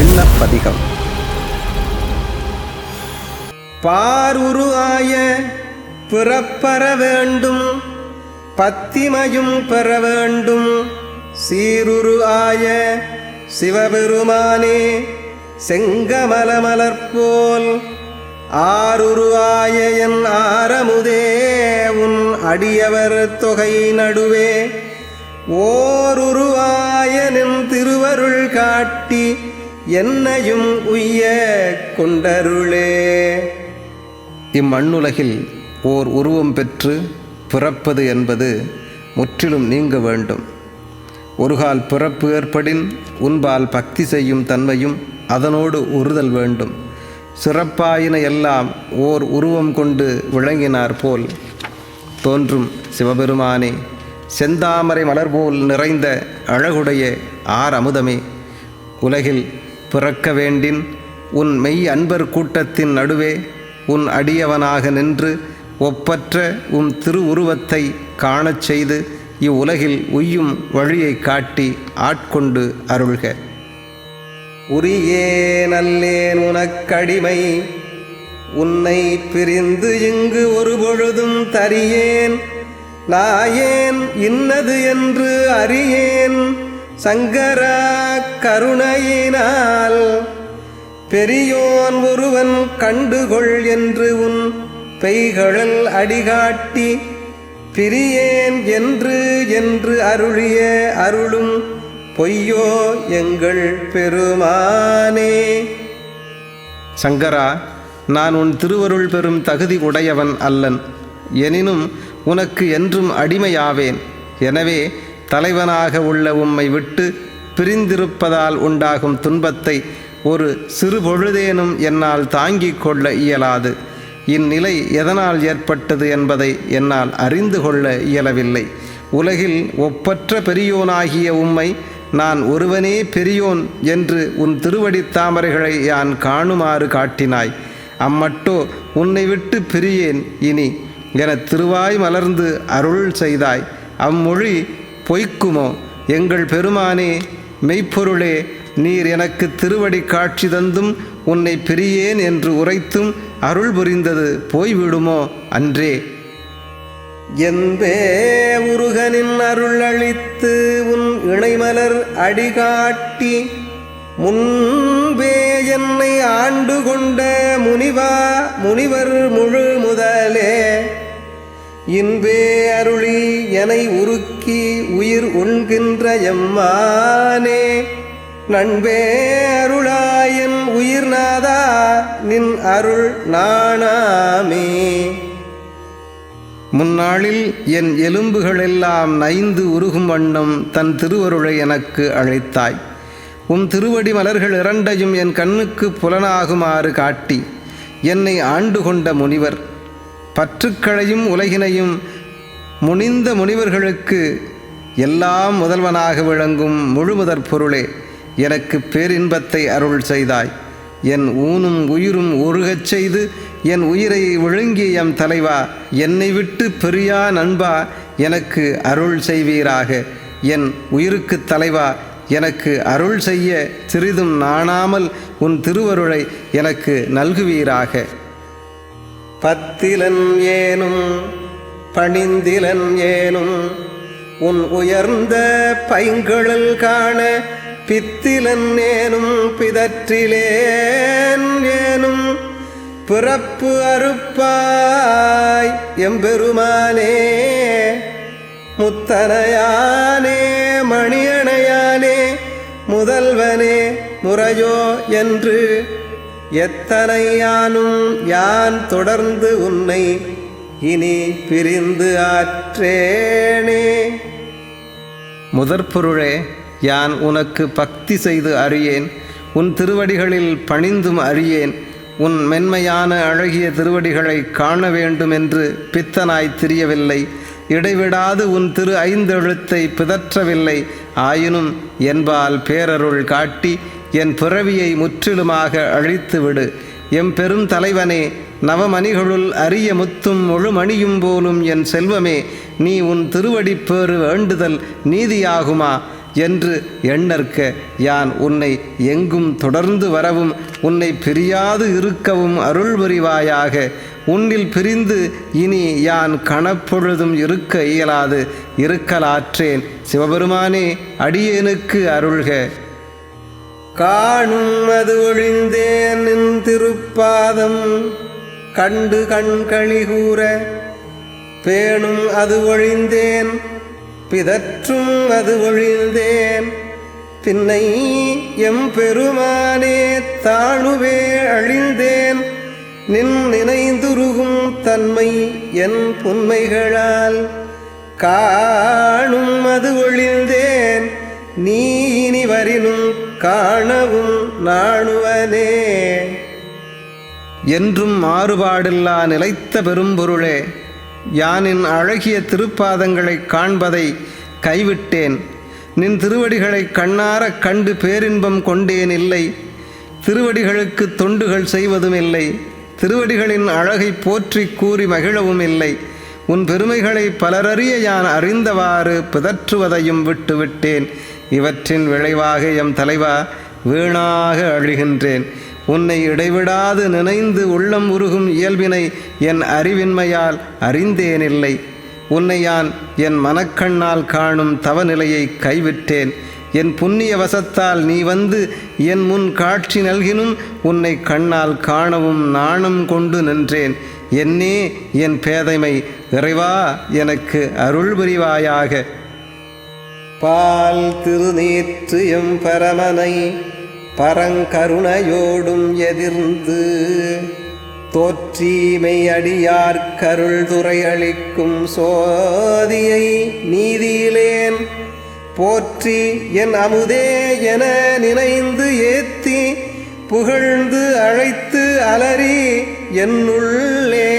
எண்ணப்பதிகம். பாருருவாய பிறப்பெற வேண்டும் பத்திமையும் பெற வேண்டும். சீருரு ஆய சிவபெருமானே செங்கமலமலர்போல் ஆருருவாய என் ஆரமுதே உன் அடியவர் தொகை நடுவே. ஓருருவாயனும் திருவருள் காட்டி என்னையும் உய்ய கொண்டருளே. இம்மண்ணுலகில் ஓர் உருவம் பெற்று பிறப்பது என்பது முற்றிலும் நீங்க வேண்டும். ஒருகால் பிறப்பு ஏற்படின் உன்பால் பக்தி செய்யும் தன்மையும் அதனோடு உறுதல் வேண்டும். சிறப்பாயின எல்லாம் ஓர் உருவம் கொண்டு விளங்கினார் போல் தோன்றும் சிவபெருமானே. செந்தாமரை மலர்போல் நிறைந்த அழகுடைய ஆர் அமுதமே. உலகில் பிறக்க வேண்டின் உன் மெய் அன்பர் கூட்டத்தின் நடுவே உன் அடியவனாக நின்று ஒப்பற்ற உன் திருவுருவத்தை காணச் செய்து இவ்வுலகில் உய்யும் வழியை காட்டி ஆட்கொண்டு அருள்க. உரியே நல்லேன் உனக்கடிமை உன்னை பிரிந்து இங்கு ஒரு பொழுதும் தரியேன். நாயேன் இன்னது என்று அறியேன். சங்கரா கருணையினால் பெரியோன் ஒருவன் கண்டுகொள் என்று உன் பெய்கழல் அடிகாட்டி பிரியேன் என்று என்று அருளிய அருளும் பொய்யோ எங்கள் பெருமானே. சங்கரா நான் உன் திருவருள் பெறும் தகுதி உடையவன் அல்லன். எனினும் உனக்கு என்றும் அடிமையாவேன். எனவே தலைவனாக உள்ள உம்மை விட்டு பிரிந்திருப்பதால் உண்டாகும் துன்பத்தை ஒரு சிறு பொழுதேனும் என்னால் தாங்கிக் கொள்ள இயலாது. இந்நிலை எதனால் ஏற்பட்டது என்பதை என்னால் அறிந்து கொள்ள இயலவில்லை. உலகில் ஒப்பற்ற பெரியோனாகிய உம்மை நான் ஒருவனே பெரியோன் என்று உன் திருவடித் தாமரைகளை யான் காணுமாறு காட்டினாய். அம்மட்டோ உன்னை விட்டு பிரியேன். இனி என திருவாய் மலர்ந்து அருள் செய்தாய். அம்மொழி பொய்க்குமோ? எங்கள் பெருமானே மெய்ப்பொருளே நீர் எனக்கு திருவடி காட்சி தந்தும் உன்னை பிரியேன் என்று உரைத்தும் அருள் புரிந்தது போய்விடுமோ அன்றே. என்பே உருகனின் அருள் அளித்து உன் இணைமலர் அடிகாட்டி முன்பே என்னை ஆண்டு கொண்ட முனிவா முனிவர் முழு முதலே இன்பே அருளி எனை உருக்கி உயிர் உண்கின்ற எம்மானே. நண்பே அருளாயன் உயிர் நாதா நின் அருள் நாணாமே. முன்னாளில் என் எலும்புகளெல்லாம் நைந்து உருகும் வண்ணம் தன் திருவருளை எனக்கு அழைத்தாய். உம் திருவடி மலர்கள் இரண்டையும் என் கண்ணுக்கு புலனாகுமாறு காட்டி என்னை ஆண்டு கொண்ட முனிவர் பற்றுக்களையும் உலகினையும் முனிந்த முனிவர்களுக்கு எல்லாம் முதல்வனாக விளங்கும் முழுமுதற் பொருளே எனக்கு பேரின்பத்தை அருள் செய்தாய். என் ஊனும் உயிரும் உருகச் செய்து என் உயிரை விழுங்கிய எம் தலைவா என்னை விட்டு பெரியா நண்பா எனக்கு அருள் செய்வீராக. என் உயிருக்கு தலைவா எனக்கு அருள் செய்ய சிறிதும் நாணாமல் உன் திருவருளை எனக்கு நல்குவீராக. பத்திலன் ஏனும் பணிந்திலன் ஏனும் உன் உயர்ந்த பைங்கழல் காண பித்திலன் ஏனும் பிதற்றிலேன் ஏனும் பிறப்பு அறுப்பாய் எம்பெருமானே முத்தனையானே மணியணையானே முதல்வனே முறையோ என்று எத்தனையானும் யான் தொடர்ந்து உன்னை இனி பிரிந்து ஆற்றேனே? முதற்பொருளே யான் உனக்கு பக்தி செய்து அறியேன். உன் திருவடிகளில் பணிந்தும் அறியேன். உன் மென்மையான அழகிய திருவடிகளை காண வேண்டும் என்று பித்தனாய் தெரியவில்லை. இடைவிடாது உன் திரு ஐந்தெழுத்தை பிதற்றவில்லை. ஆயினும் என்பால் பேரருள் காட்டி என் பிறவியை முற்றிலுமாக அழித்துவிடு. எம் பெரும் தலைவனே நவமணிகளுள் அரிய முத்தும் முழுமணியும் போலும் என் செல்வமே நீ உன் திருவடிப்பேறு வேண்டுதல் நீதியாகுமா? என்று எண்ணற்க யான் உன்னை எங்கும் தொடர்ந்து வரவும் உன்னை பிரியாது இருக்கவும் அருள் புரிவாயாக உன்னில் பிரிந்து இனி யான் கணப்பொழுதும் இருக்க இயலாது. இருக்கலாற்றேன். சிவபெருமானே அடியேனுக்கு அருள்க. காணும் அது ஒழிந்தேன் நின் திருப்பாதம். கண்டு கண்களி கூற பேணும் அது ஒழிந்தேன். பிதற்றும் அது ஒழிந்தேன். பின்னை எம் பெருமானே தாழுவே அழிந்தேன். நின் நினைந்துருகும் தன்மை என் புன்மைகளால். காணும் அது ஒழிந்தேன். நீ இனி வரினும் காணவும் நாணுவனே. என்றும் மாறுபாடில்லா நிலைத்த பெரும்பொருளே யானின் அழகிய திருப்பாதங்களைக் காண்பதை கைவிட்டேன். நின் திருவடிகளைக் கண்ணாரக் கண்டு பேரின்பம் கொண்டேன் இல்லை. திருவடிகளுக்கு தொண்டுகள் செய்வதும் இல்லை. திருவடிகளின் அழகை போற்றி கூறி மகிழவும் இல்லை. உன் பெருமைகளை பலரறிய யான் அறிந்தவாறு பிதற்றுவதையும் விட்டுவிட்டேன். இவற்றின் விளைவாக எம் தலைவா வீணாக அழிகின்றேன். உன்னை இடைவிடாது நினைந்து உள்ளம் உருகும் இயல்பினை என் அறிவின்மையால் அறிந்தேனில்லை. உன்னை யான் என் மனக்கண்ணால் காணும் தவநிலையை கைவிட்டேன். என் புண்ணிய வசத்தால் நீ வந்து என் முன் காட்சி நல்கினும் உன்னை கண்ணால் காணவும் நாணம் கொண்டு நின்றேன். என்னே என் பேதைமை இறைவா எனக்கு அருள் புரிவாயாக. பால் திருநீற்றியும் பரமனை பரங்கருணையோடும் எதிர்ந்து தோற்றீமை அடியார் கருள் துறை அளிக்கும் சோதியை நீதியிலேன் போற்றி என் அமுதே என நினைந்து ஏத்தி புகழ்ந்து அழைத்து அலறி என்னுள்ளே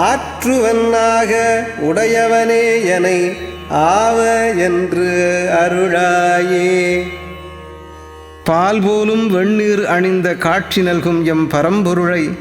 ஆற்றுவனாக உடையவனே என ஆவ என்று அருளாயே. பால் போலும் வெண்ணீர் அணிந்த காட்சி நல்கும் எம் பரம்பொருளை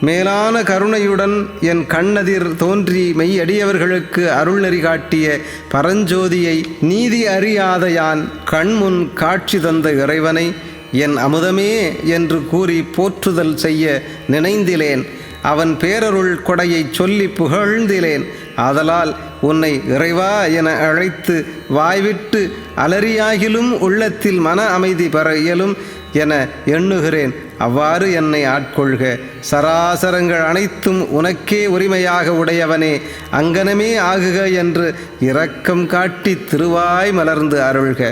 மேலான கருணையுடன் என் கண்ணதிர் தோன்றி மெய்யடியவர்களுக்கு அருள்நெறி காட்டிய பரஞ்சோதியை நீதி அறியாத யான் கண்முன் காட்சி தந்த இறைவனை என் அமுதமே என்று கூறி போற்றுதல் செய்ய நினைந்திலேன். அவன் பேரருள் கொடையைச் சொல்லி புகழ்ந்திலேன். ஆதலால் உன்னை இறைவா என அழைத்து வாய்விட்டு அலறியாகிலும் உள்ளத்தில் மன அமைதி பெற இயலும் என எண்ணுகிறேன். அவ்வாறு என்னை ஆட்கொள்க. சராசரங்கள் அனைத்தும் உனக்கே உரிமையாக உடையவனே. அங்கனமே ஆகுக என்று இரக்கம் காட்டி திருவாய் மலர்ந்து அருள்க.